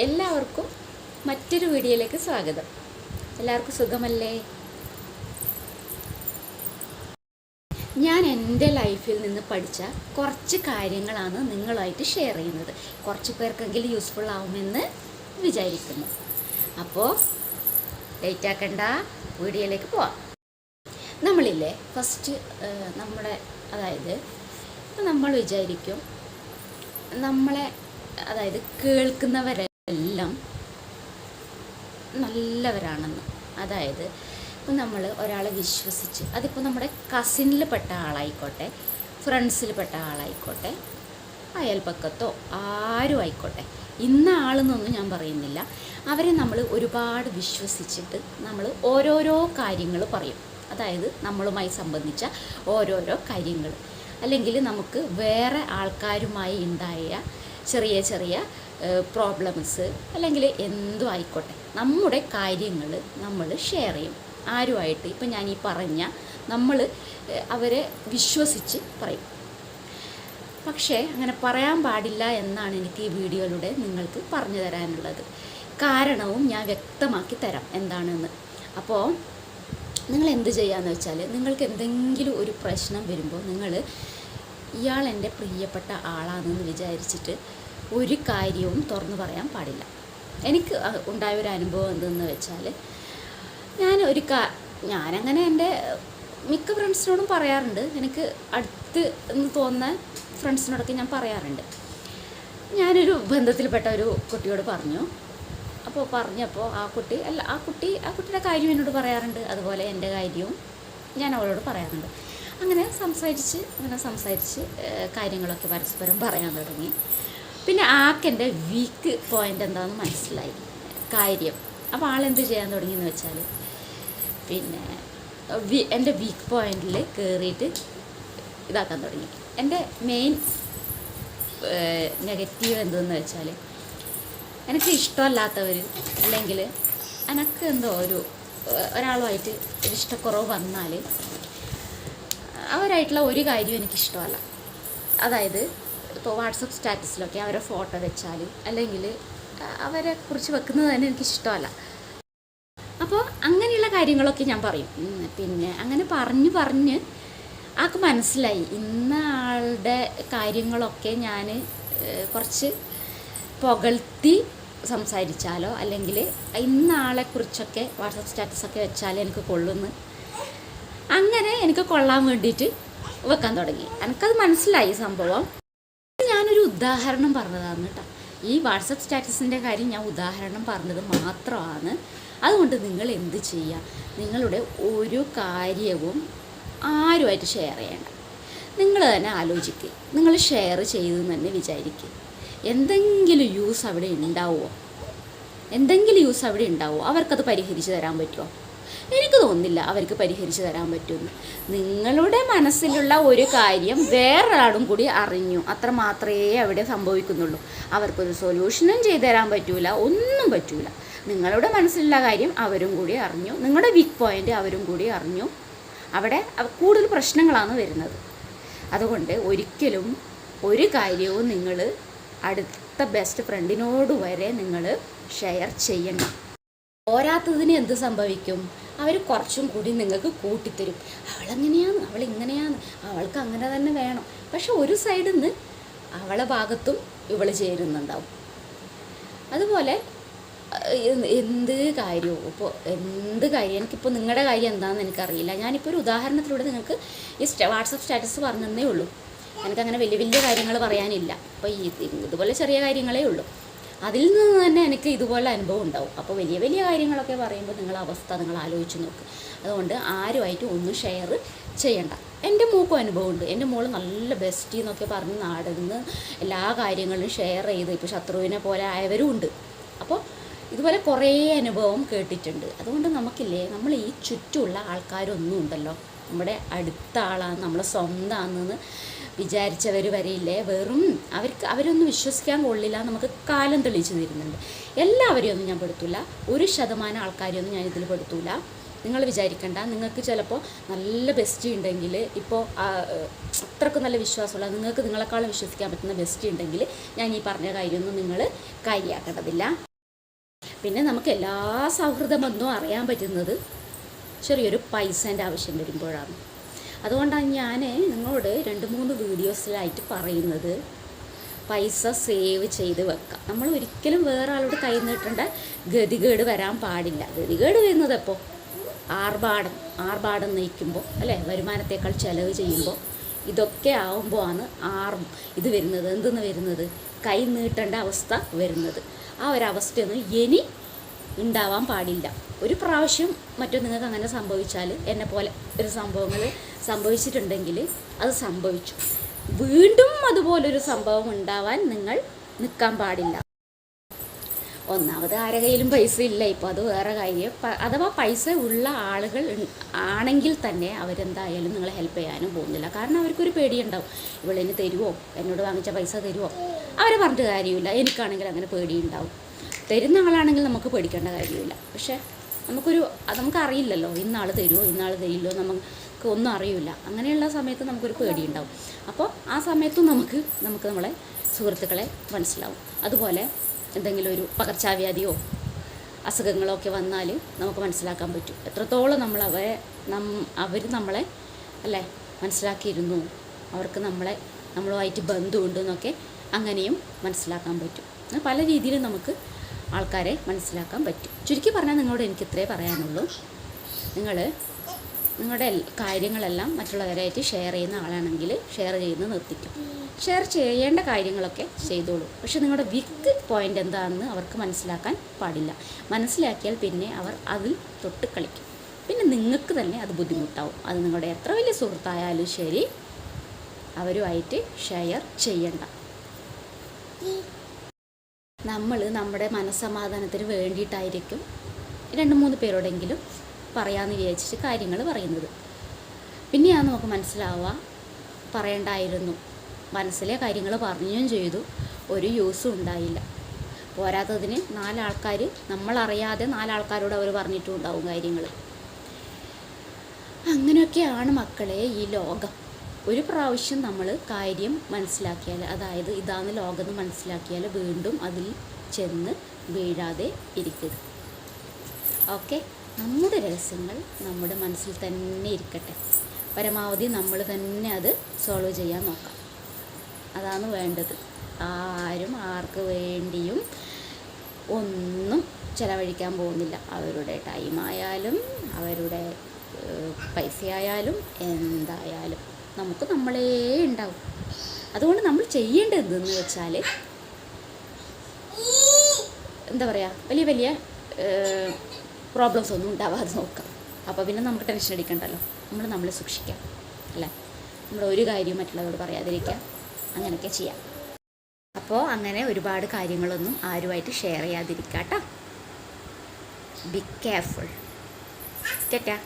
എല്ലാവർക്കും മറ്റൊരു വീഡിയോയിലേക്ക് സ്വാഗതം. എല്ലാവർക്കും സുഖമല്ലേ? ഞാൻ എന്റെ ലൈഫിൽ നിന്ന് പഠിച്ച കുറച്ച് കാര്യങ്ങളാണ് നിങ്ങളായിട്ട് ഷെയർ ചെയ്യുന്നത്. കുറച്ച് പേർക്കെങ്കിലും യൂസ്ഫുൾ ആവുമെന്ന് വിചാരിക്കുന്നു. അപ്പോൾ ലേറ്റ് ആക്കണ്ട വീഡിയോയിലേക്ക് പോവാം. നമ്മളില്ലേ ഫസ്റ്റ് നമ്മുടെ അതായത് നമ്മൾ വിചാരിക്കും നമ്മളെ അതായത് കേൾക്കുന്നവരെല്ലാം നല്ലവരാണെന്ന്. അതായത് ഇപ്പം നമ്മൾ ഒരാളെ വിശ്വസിച്ച് അതിപ്പോൾ നമ്മുടെ കസിനിൽ പെട്ട ആളായിക്കോട്ടെ ഫ്രണ്ട്സിൽ പെട്ട ആളായിക്കോട്ടെ അയൽപ്പക്കത്തോ ആരും ആയിക്കോട്ടെ ഇന്ന ആളെന്നൊന്നും ഞാൻ പറയുന്നില്ല. അവരെ നമ്മൾ ഒരുപാട് വിശ്വസിച്ചിട്ട് നമ്മൾ ഓരോരോ കാര്യങ്ങൾ പറയും. അതായത് നമ്മളുമായി സംബന്ധിച്ച ഓരോരോ കാര്യങ്ങൾ അല്ലെങ്കിൽ നമുക്ക് വേറെ ആൾക്കാരുമായി ഉണ്ടായ ചെറിയ ചെറിയ പ്രോബ്ലംസ് അല്ലെങ്കിൽ എന്തും ആയിക്കോട്ടെ. നമ്മുടെ കാര്യങ്ങൾ നമ്മൾ ഷെയർ ചെയ്യും. ആരുമായിട്ട് ഇപ്പം ഞാൻ ഈ പറഞ്ഞ നമ്മൾ അവരെ വിശ്വസിച്ച് പറയും. പക്ഷേ അങ്ങനെ പറയാൻ പാടില്ല എന്നാണ് എനിക്ക് ഈ വീഡിയോയിലൂടെ നിങ്ങൾക്ക് പറഞ്ഞു തരാനുള്ളത്. കാരണവും ഞാൻ വ്യക്തമാക്കി തരാം എന്താണെന്ന്. അപ്പോൾ നിങ്ങൾ എന്ത് ചെയ്യാന്ന് വെച്ചാൽ നിങ്ങൾക്ക് എന്തെങ്കിലും ഒരു പ്രശ്നം വരുമ്പോൾ നിങ്ങൾ ഇയാൾ എന്റെ പ്രിയപ്പെട്ട ആളാണെന്ന് വിചാരിച്ചിട്ട് ഒരു കാര്യവും തുറന്നു പറയാൻ പാടില്ല. എനിക്ക് ഉണ്ടായ ഒരു അനുഭവം എന്തെന്ന് വെച്ചാൽ ഞാൻ ഒരു കാ ഞാനങ്ങനെ എന്റെ മിക്ക ഫ്രണ്ട്സിനോടും പറയാറുണ്ട്. എനിക്ക് അടുത്ത് എന്ന് തോന്നുന്ന ഫ്രണ്ട്സിനോടൊക്കെ ഞാൻ പറയാറുണ്ട്. ഞാനൊരു ബന്ധത്തിൽപ്പെട്ട ഒരു കുട്ടിയോട് പറഞ്ഞു. അപ്പോൾ പറഞ്ഞപ്പോൾ ആ കുട്ടി അല്ല ആ കുട്ടി ആ കുട്ടിയുടെ കാര്യം എന്നോട് പറയാറുണ്ട്. അതുപോലെ എന്റെ കാര്യവും ഞാൻ അവളോട് പറയാറുണ്ട്. അങ്ങനെ സംസാരിച്ച് അങ്ങനെ സംസാരിച്ച് കാര്യങ്ങളൊക്കെ പരസ്പരം പറയാൻ തുടങ്ങി. പിന്നെ ആക്കെന്റെ വീക്ക് പോയിന്റ് എന്താണെന്ന് മനസ്സിലായി. കാര്യം അപ്പോൾ ആളെന്ത് ചെയ്യാൻ തുടങ്ങിയെന്ന് വെച്ചാൽ പിന്നെ വി എന്റെ വീക്ക് പോയിന്റിൽ കയറിയിട്ട് ഇതാക്കാൻ തുടങ്ങി. എന്റെ മെയിൻ നെഗറ്റീവ് എന്തെന്ന് വെച്ചാൽ എനിക്ക് ഇഷ്ടമല്ലാത്തവർ അല്ലെങ്കിൽ എനിക്ക് എന്തോ ഒരു ഒരാളുമായിട്ട് ഒരു ഇഷ്ടക്കുറവ് വന്നാൽ അവരായിട്ടുള്ള ഒരു കാര്യവും എനിക്കിഷ്ടമല്ല. അതായത് ഇപ്പോൾ വാട്സപ്പ് സ്റ്റാറ്റസിലൊക്കെ അവരെ ഫോട്ടോ വെച്ചാൽ അല്ലെങ്കിൽ അവരെ കുറിച്ച് വെക്കുന്നത് തന്നെ എനിക്കിഷ്ടമല്ല. അപ്പോൾ അങ്ങനെയുള്ള കാര്യങ്ങളൊക്കെ ഞാൻ പറയും. പിന്നെ അങ്ങനെ പറഞ്ഞ് പറഞ്ഞ് ആൾക്ക് മനസ്സിലായി. ഇന്ന ആളുടെ കാര്യങ്ങളൊക്കെ ഞാൻ കുറച്ച് പുകഴ്ത്തി സംസാരിച്ചാലോ അല്ലെങ്കിൽ ഇന്ന ആളെക്കുറിച്ചൊക്കെ വാട്സപ്പ് സ്റ്റാറ്റസൊക്കെ വെച്ചാൽ എനിക്ക് കൊള്ളുന്നു അങ്ങനെ എനിക്ക് കൊള്ളാൻ വേണ്ടിയിട്ട് വെക്കാൻ തുടങ്ങി. എനിക്കത് മനസ്സിലായി സംഭവം. ഞാനൊരു ഉദാഹരണം പറഞ്ഞതാണ് കേട്ടോ. ഈ വാട്സപ്പ് സ്റ്റാറ്റസിന്റെ കാര്യം ഞാൻ ഉദാഹരണം പറഞ്ഞത് മാത്രമാണ്. അതുകൊണ്ട് നിങ്ങൾ എന്ത് ചെയ്യുക നിങ്ങളുടെ ഒരു കാര്യവും ആരുമായിട്ട് ഷെയർ ചെയ്യണം നിങ്ങൾ തന്നെ ആലോചിക്കുക നിങ്ങൾ ഷെയർ ചെയ്തു തന്നെ വിചാരിക്കുക എന്തെങ്കിലും യൂസ് അവിടെ ഉണ്ടാവുമോ എന്തെങ്കിലും യൂസ് അവിടെ ഉണ്ടാവുമോ അവർക്കത് പരിഹരിച്ച് തരാൻ പറ്റുമോ എനിക്ക് തോന്നുന്നില്ല അവർക്ക് പരിഹരിച്ചു തരാൻ പറ്റുമെന്ന്. നിങ്ങളുടെ മനസ്സിലുള്ള ഒരു കാര്യം വേറൊരാളും കൂടി അറിഞ്ഞു. അത്ര മാത്രമേ അവിടെ സംഭവിക്കുന്നുള്ളൂ. അവർക്കൊരു സൊല്യൂഷനും ചെയ്തു തരാൻ പറ്റൂല ഒന്നും പറ്റൂല. നിങ്ങളുടെ മനസ്സിലുള്ള കാര്യം അവരും കൂടി അറിഞ്ഞു. നിങ്ങളുടെ വീക്ക് പോയിന്റ് അവരും കൂടി അറിഞ്ഞു. അവിടെ കൂടുതൽ പ്രശ്നങ്ങളാണ് വരുന്നത്. അതുകൊണ്ട് ഒരിക്കലും ഒരു കാര്യവും നിങ്ങൾ അടുത്ത ബെസ്റ്റ് ഫ്രണ്ടിനോട് വരെ നിങ്ങൾ ഷെയർ ചെയ്യണം പോരാത്തതിന് എന്ത് സംഭവിക്കും? അവർ കുറച്ചും കൂടി നിങ്ങൾക്ക് കൂട്ടിത്തരും. അവളെങ്ങനെയാണ്? അവൾ ഇങ്ങനെയാണ് അവൾക്ക് അങ്ങനെ തന്നെ വേണം. പക്ഷെ ഒരു സൈഡിൽ നിന്ന് അവളെ ഭാഗത്തും ഇവൾ ചേരുന്നുണ്ടാവും. അതുപോലെ എന്ത് കാര്യവും ഇപ്പോൾ എന്ത് കാര്യം? എനിക്കിപ്പോൾ നിങ്ങളുടെ കാര്യം എന്താണെന്ന് എനിക്കറിയില്ല. ഞാനിപ്പോൾ ഒരു ഉദാഹരണത്തിലൂടെ നിങ്ങൾക്ക് ഈ വാട്സപ്പ് സ്റ്റാറ്റസ് പറഞ്ഞതേ ഉള്ളൂ. എനിക്കങ്ങനെ വലിയ വലിയ കാര്യങ്ങൾ പറയാനില്ല. അപ്പോൾ ഈ ഇതുപോലെ ചെറിയ കാര്യങ്ങളേ ഉള്ളൂ. അതിൽ നിന്ന് തന്നെ എനിക്ക് ഇതുപോലെ അനുഭവം ഉണ്ടാവും. അപ്പോൾ വലിയ വലിയ കാര്യങ്ങളൊക്കെ പറയുമ്പോൾ നിങ്ങൾ അവസ്ഥ നിങ്ങൾ ആലോചിച്ച് നോക്ക്. അതുകൊണ്ട് ആരുമായിട്ട് ഒന്നും ഷെയർ ചെയ്യണ്ട. എന്റെ മൂക്കും അനുഭവമുണ്ട് എന്റെ മോൾ നല്ല ബെസ്റ്റി എന്നൊക്കെ പറഞ്ഞ് നാടുന്ന് എല്ലാ കാര്യങ്ങളും ഷെയർ ചെയ്ത് ഇപ്പോൾ ശത്രുവിനെ പോലെ ആയവരും ഉണ്ട്. അപ്പോൾ ഇതുപോലെ കുറേ അനുഭവം കേട്ടിട്ടുണ്ട്. അതുകൊണ്ട് നമുക്കില്ലേ നമ്മൾ ഈ ചുറ്റുമുള്ള ആൾക്കാരൊന്നും ഉണ്ടല്ലോ. നമ്മുടെ അടുത്ത ആളാണ് നമ്മളെ സ്വന്തമാണെന്ന് വിചാരിച്ചവർ വരെയില്ലേ? വെറും അവർക്ക് അവരൊന്നും വിശ്വസിക്കാൻ കൊള്ളില്ല. നമുക്ക് കാലം തെളിയിച്ചു തരുന്നുണ്ട്. എല്ലാവരെയും ഒന്നും ഞാൻ പെടുത്തൂല. ഒരു ശതമാനം ആൾക്കാരെയൊന്നും ഞാൻ ഇതിൽ പെടുത്തൂല. നിങ്ങൾ വിചാരിക്കണ്ട. നിങ്ങൾക്ക് ചിലപ്പോൾ നല്ല ബെസ്റ്റ് ഉണ്ടെങ്കിൽ ഇപ്പോൾ അത്രയ്ക്ക് നല്ല വിശ്വാസമുള്ള നിങ്ങൾക്ക് നിങ്ങളെക്കാളും വിശ്വസിക്കാൻ പറ്റുന്ന ബെസ്റ്റ് ഉണ്ടെങ്കിൽ ഞാൻ ഈ പറഞ്ഞ കാര്യമൊന്നും നിങ്ങൾ കാര്യമാക്കേണ്ടതില്ല പിന്നെ നമുക്ക് എല്ലാ സൗഹൃദബന്ധവും അറിയാൻ പറ്റുന്നത് ചെറിയൊരു പൈസേന്റെ ആവശ്യം വരുമ്പോഴാണ്. അതുകൊണ്ടാണ് ഞാൻ നിങ്ങളോട് രണ്ട് മൂന്ന് വീഡിയോസിലായിട്ട് പറയുന്നത്. പൈസ സേവ് ചെയ്ത് വെക്കാം. നമ്മൾ ഒരിക്കലും വേറെ ആളോട് കൈ നീട്ടേണ്ട. ഗതികേട് വരാൻ പാടില്ല. ഗതികേട് വരുന്നത് എപ്പോൾ ആർഭാടം. ആർഭാടം നയിക്കുമ്പോൾ അല്ലേ? വരുമാനത്തേക്കാൾ ചിലവ് ചെയ്യുമ്പോൾ ഇതൊക്കെ ആവുമ്പോൾ ആണ് ആർ ഇത് വരുന്നത്. എന്തെന്ന് വരുന്നത്? കൈ നീട്ടേണ്ട അവസ്ഥ വരുന്നത്. ആ ഒരവസ്ഥയൊന്നും ഇനി ഉണ്ടാവാൻ പാടില്ല. ഒരു പ്രാവശ്യം മറ്റോ നിങ്ങൾക്ക് അങ്ങനെ സംഭവിച്ചാൽ എന്നെ പോലെ ഒരു സംഭവങ്ങൾ സംഭവിച്ചിട്ടുണ്ടെങ്കിൽ അത് സംഭവിച്ചു. വീണ്ടും അതുപോലൊരു സംഭവം ഉണ്ടാവാൻ നിങ്ങൾ നിൽക്കാൻ പാടില്ല. ഒന്നാമത് ആരെ കയ്യിലും പൈസ ഇല്ല. ഇപ്പോൾ അത് വേറെ കാര്യം. അഥവാ പൈസ ഉള്ള ആളുകൾ ആണെങ്കിൽ തന്നെ അവരെന്തായാലും നിങ്ങളെ ഹെൽപ്പ് ചെയ്യാനും പോകുന്നില്ല. കാരണം അവർക്കൊരു പേടിയുണ്ടാവും. ഇവളിന് തരുമോ എന്നോട് വാങ്ങിച്ച പൈസ തരുമോ അവരെ പറഞ്ഞിട്ട് കാര്യമില്ല. എനിക്കാണെങ്കിൽ അങ്ങനെ പേടിയുണ്ടാവും. തരുന്ന ആളാണെങ്കിൽ നമുക്ക് പേടിക്കേണ്ട കാര്യമില്ല. പക്ഷേ നമുക്കൊരു നമുക്കറിയില്ലല്ലോ ഇന്നാൾ തരുമോ ഇന്നാൾ തരില്ലോ നമുക്ക് ഒന്നും അറിയില്ല. അങ്ങനെയുള്ള സമയത്ത് നമുക്കൊരു പേടിയുണ്ടാവും. അപ്പോൾ ആ സമയത്തും നമുക്ക് നമുക്ക് നമ്മളെ സുഹൃത്തുക്കളെ മനസ്സിലാവും. അതുപോലെ എന്തെങ്കിലും ഒരു പകർച്ചാവ്യാധിയോ അസുഖങ്ങളോ ഒക്കെ വന്നാൽ നമുക്ക് മനസ്സിലാക്കാൻ പറ്റും. എത്രത്തോളം നമ്മൾ അവരെ നം അവർ നമ്മളെ അല്ലേ മനസ്സിലാക്കിയിരുന്നു. അവർക്ക് നമ്മളെ നമ്മളുമായിട്ട് ബന്ധമുണ്ടെന്നൊക്കെ അങ്ങനെയും മനസ്സിലാക്കാൻ പറ്റും. പല രീതിയിലും നമുക്ക് ആൾക്കാരെ മനസ്സിലാക്കാൻ പറ്റും. ചുരുക്കി പറഞ്ഞാൽ നിങ്ങളോട് എനിക്ക് ഇത്രേ പറയാനുള്ളൂ. നിങ്ങൾ നിങ്ങളുടെ കാര്യങ്ങളെല്ലാം മറ്റുള്ളവരായിട്ട് ഷെയർ ചെയ്യുന്ന ആളാണെങ്കിൽ ഷെയർ ചെയ്യുന്നത് നിർത്തിക്കും. ഷെയർ ചെയ്യേണ്ട കാര്യങ്ങളൊക്കെ ചെയ്തോളൂ. പക്ഷെ നിങ്ങളുടെ വിക്ക് പോയിന്റ് എന്താണെന്ന് അവർക്ക് മനസ്സിലാക്കാൻ പാടില്ല. മനസ്സിലാക്കിയാൽ പിന്നെ അവർ അതിൽ തൊട്ട് കളിക്കും. പിന്നെ നിങ്ങൾക്ക് തന്നെ അത് ബുദ്ധിമുട്ടാവും. അത് നിങ്ങളുടെ എത്ര വലിയ സുഹൃത്തായാലും ശരി അവരുമായിട്ട് ഷെയർ ചെയ്യണ്ട. നമ്മൾ നമ്മുടെ മനസ്സമാധാനത്തിന് വേണ്ടിയിട്ടായിരിക്കും രണ്ട് മൂന്ന് പേരോടെങ്കിലും പറയാമെന്ന് വിചാരിച്ചിട്ട് കാര്യങ്ങൾ പറയുന്നത്. പിന്നെയാണ് നമുക്ക് മനസ്സിലാവുക പറയണ്ടായിരുന്നു. മനസ്സിലെ കാര്യങ്ങൾ പറഞ്ഞും ചെയ്തു. ഒരു യൂസും ഉണ്ടായില്ല. പോരാത്തതിന് നാലാൾക്കാർ നമ്മളറിയാതെ നാലാൾക്കാരോട് അവർ പറഞ്ഞിട്ടും ഉണ്ടാവും കാര്യങ്ങൾ അങ്ങനെയൊക്കെയാണ് മക്കളെ ഈ ലോകം. ഒരു പ്രാവശ്യം നമ്മൾ കാര്യം മനസ്സിലാക്കിയാൽ അതായത് ഇതാണ് ലോകം എന്ന് മനസ്സിലാക്കിയാൽ വീണ്ടും അതിൽ ചെന്ന് വീഴാതെ ഇരിക്കുക. ഓക്കെ? നമ്മുടെ രഹസ്യങ്ങൾ നമ്മുടെ മനസ്സിൽ തന്നെ ഇരിക്കട്ടെ. പരമാവധി നമ്മൾ തന്നെ അത് സോൾവ് ചെയ്യാൻ നോക്കാം. അതാണ് വേണ്ടത്. ആരും ആർക്ക് വേണ്ടിയും ഒന്നും ചിലവഴിക്കാൻ പോകുന്നില്ല. അവരുടെ ടൈമായാലും അവരുടെ പൈസയായാലും എന്തായാലും. നമുക്ക് നമ്മളേ ഉണ്ടാവും. അതുകൊണ്ട് നമ്മൾ ചെയ്യേണ്ടത് എന്തെന്ന് വെച്ചാൽ എന്താ പറയുക വലിയ വലിയ പ്രോബ്ലംസ് ഒന്നും ഉണ്ടാവാതെ നോക്കാം. അപ്പോൾ പിന്നെ നമുക്ക് ടെൻഷൻ അടിക്കണ്ടല്ലോ. നമ്മൾ നമ്മളെ സൂക്ഷിക്കാം അല്ലേ? നമ്മൾ ഒരു കാര്യവും മറ്റുള്ളവരോട് പറയാതിരിക്കുക അങ്ങനെയൊക്കെ ചെയ്യാം. അപ്പോൾ അങ്ങനെ ഒരുപാട് കാര്യങ്ങളൊന്നും ആരുമായിട്ട് ഷെയർ ചെയ്യാതിരിക്കുക കേട്ടോ ബി കെയർഫുൾ ടാറ്റാ.